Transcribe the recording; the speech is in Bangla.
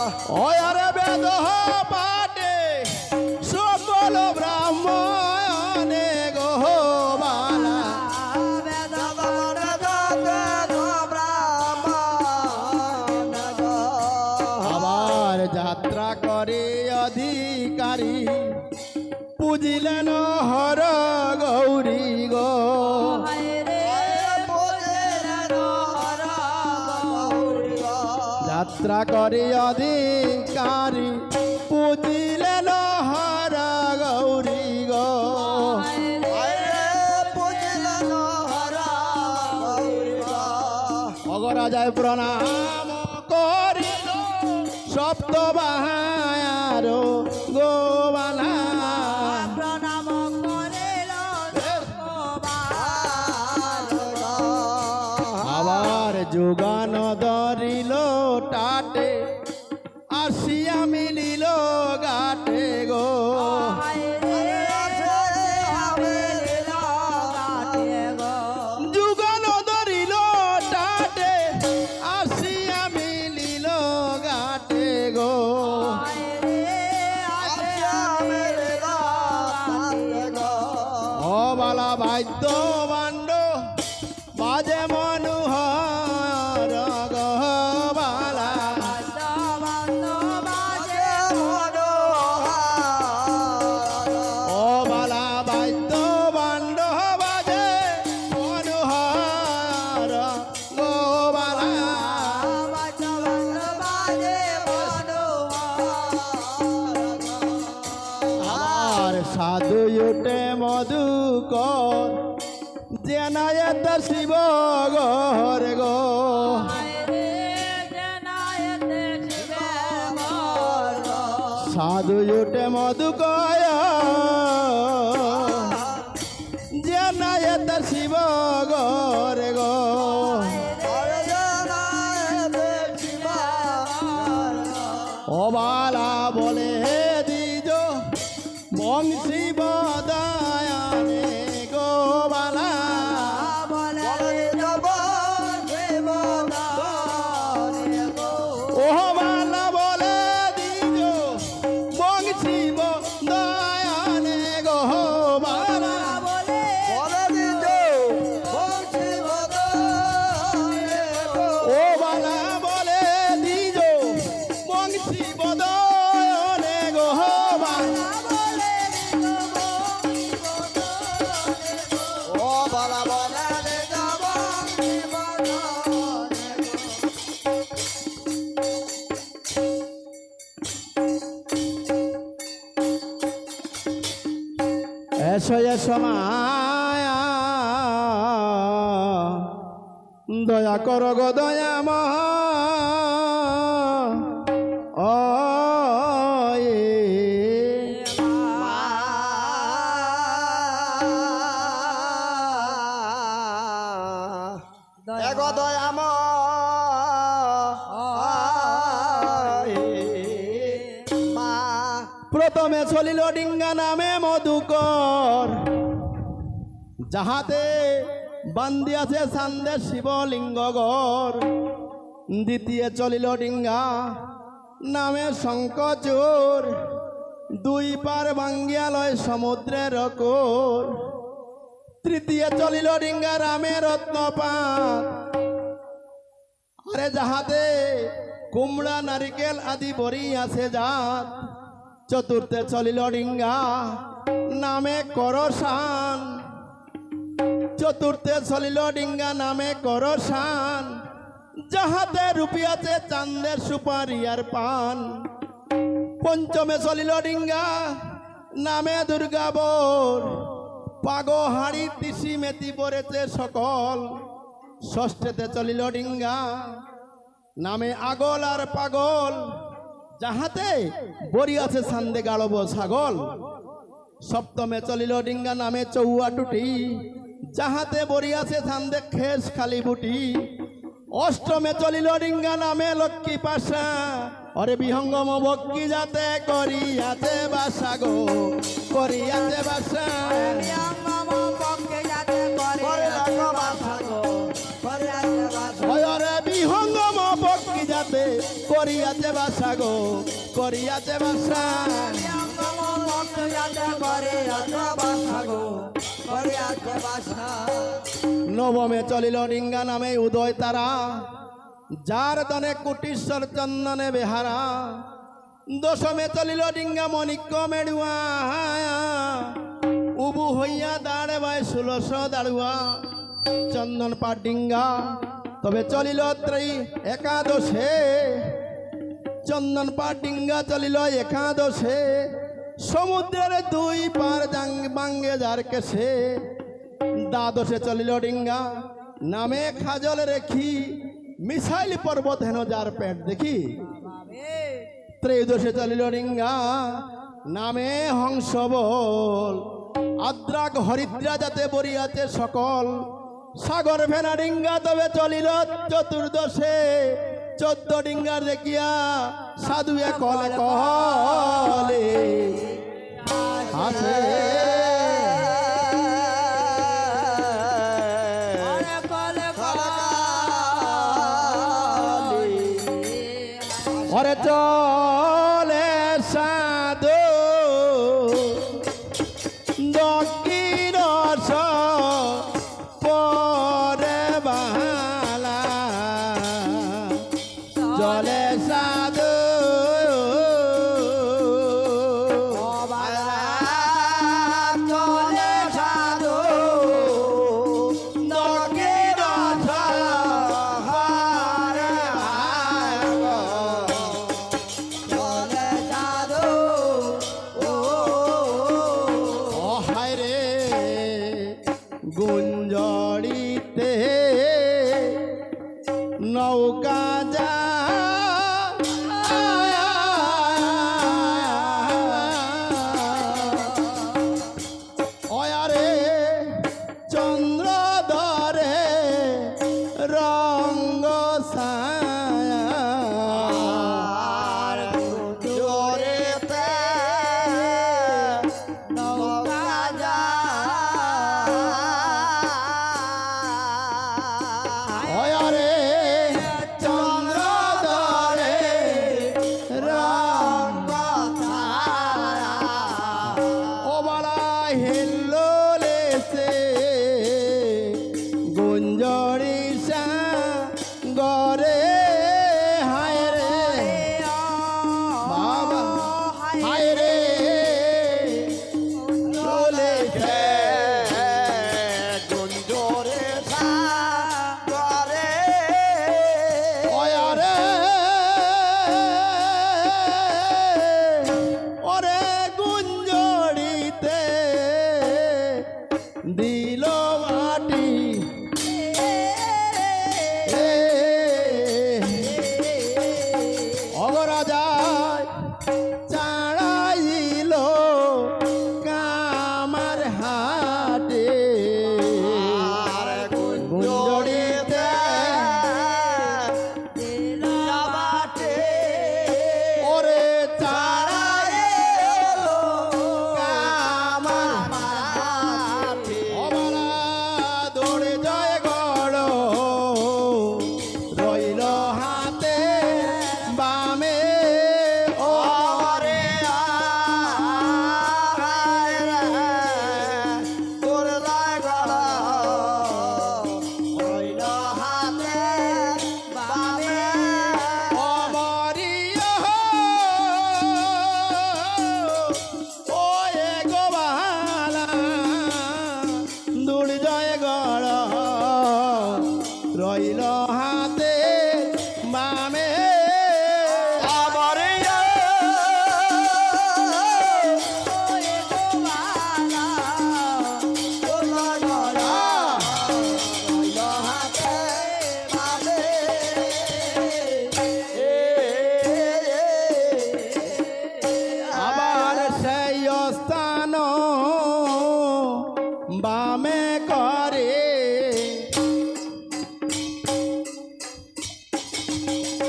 অয়ারে বেদ পাটে সকল ব্রাহ্মণে গোবালা আবার যাত্রা করে অধিকারী পুজিলেন হর গৌরী গো। যাত্রা করে অধিকারী। পুজিলেন হর গৌরী গো। অগরাজায় প্রণাম করিল সপ্ত বাহার গোবালা আবার যোগান টাটে আসিয়া মিলিল গাটে গো। আর সাধু উঠে মধুকর, জেনায়ত শিব গহর গো। সাধু উঠে মধুকয় জেনায়ত শিব গহর গো। এসো এসো মায়া দয়া কর গো দয়া মহা। প্রথমে চলিল ডিঙ্গা নামে মধুকর। যাহাতে বান্দিয়াছে সান্দে শিবলিঙ্গগর। দ্বিতীয় চলিল ডিঙ্গা নামে শঙ্কচোর। দুই পার বাঙ্গিয়ালয় সমুদ্রের কোর। তৃতীয় চলিল ডিঙ্গা রামে রত্নপাত। আরে যাহাতে কুমড়া, নারিকেল আদি বড়ি আছে জাত। চতুর্থে চলিল ডিঙ্গা, নামে করসান। চতুর্থে চলিল ডিঙ্গা, নামে করসান। যাহাতে রুপিয়াছে চান্দের সুপারি আর পান। পঞ্চমে চলিল ডিঙ্গা, নামে দুর্গাবর পাগো হাড়ি তিসি মেতি পড়েছে সকল। ষষ্ঠেতে চলিল ডিঙ্গা, নামে আগল আর পাগল। যাহাতে বড়ি আছে সান্দে গাড়ব ছাগল। সপ্তমে চলিল ডিঙ্গা নামে চৌয়া টুটি। যাহাতে বড়ি আছে সান্দে খেস খালি বুটি। অষ্টমে চলিল ডিঙ্গা নামে লক্ষ্মী পাশা। অরে বিহঙ্গম বক্কি যাতে করিয়াতে বাসা গো করিয়াতে বাসা। বিহঙ্গম বক্কি যাতে করিয়াতে বাসা গো, করিয়াছে বাসা। নবমে চলিল ডিঙ্গা নামে উদয় তারা। যার দনে কুটিশ্বর চন্দনে বেহারা। দশমে চলিল ডিঙ্গা মণিক্য মেড়ুয়া। উবু হইয়া দাঁড়ে বাই ষোলশ দাঁড়ুয়া। চন্দন পাট ডিঙ্গা তবে চলিল ত্রয়ী একাদশে। চন্দন পাট ডিঙ্গা চলিল একাদশে। সমুদ্রের দুই পার বাঙ্গে যার কেসে দ্বাদশে চলিল ডিঙ্গা, নামে খাজল রেখি। মিসাইল পর্বত হেন যার পেট দেখি। ত্রয়োদশে চলিল ডিঙ্গা, নামে হংস বল আদ্রাক হরিদ্রা যাতে বরিয়াছে সকল। সাগর ভেনা ডিঙ্গা তবে চলিল চতুর্দশে। চোদ্দ ডিঙ্গার দেখিয়া সাধু কলে কলে আছে ঘরে চলে Babylon.